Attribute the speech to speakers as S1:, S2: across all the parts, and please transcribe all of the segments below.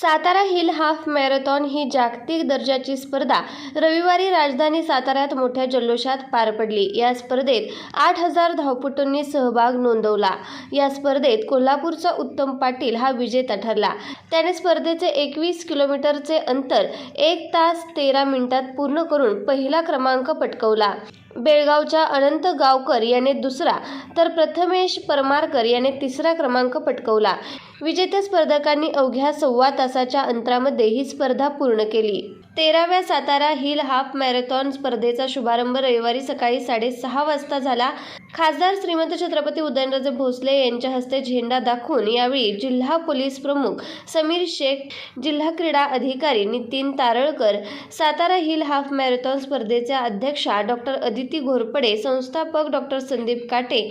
S1: Satara hill half marathon ही जागतिक दर्जाची स्पर्धा रविवारी राजधानी साताऱ्यात मोठ्या जल्लोषात पार पडली. या स्पर्धेत आठ हजार धावपटूंनी सहभाग नोंदवला. या स्पर्धेत कोल्हापूरचा उत्तम पाटील हा विजेता ठरला. त्याने स्पर्धेचे एकवीस किलोमीटरचे अंतर एक तास तेरा मिनिटात पूर्ण करून पहिला क्रमांक पटकवला. बेळगावच्या अनंत गावकर याने दुसरा तर प्रथमेश परमारकर याने तिसरा क्रमांक पटकवला. विजेत्या स्पर्धकांनी अवघ्या सव्वा तासाच्या अंतरामध्ये ही स्पर्धा पूर्ण केली. तेराव्या सातारा हिल हाफ मॅरेथॉन स्पर्धेचा शुभारंभ रविवारी सकाळी साडेसहा वाजता झाला. खासदार श्रीमंत छत्रपती उदयनराजे भोसले यांच्या हस्ते झेंडा दाखवून यावेळी जिल्हा पोलीस प्रमुख समीर शेख जिल्हा क्रीडा अधिकारी Nitin Taralkar Satara hill half marathon स्पर्धेच्या अध्यक्षा डॉक्टर अदिती घोरपडे संस्थापक डॉक्टर संदीप काटे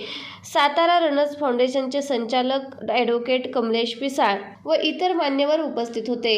S1: सातारा रनर्स फाउंडेशनचे संचालक ॲडव्होकेट कमलेश पिसाळ व इतर मान्यवर उपस्थित होते.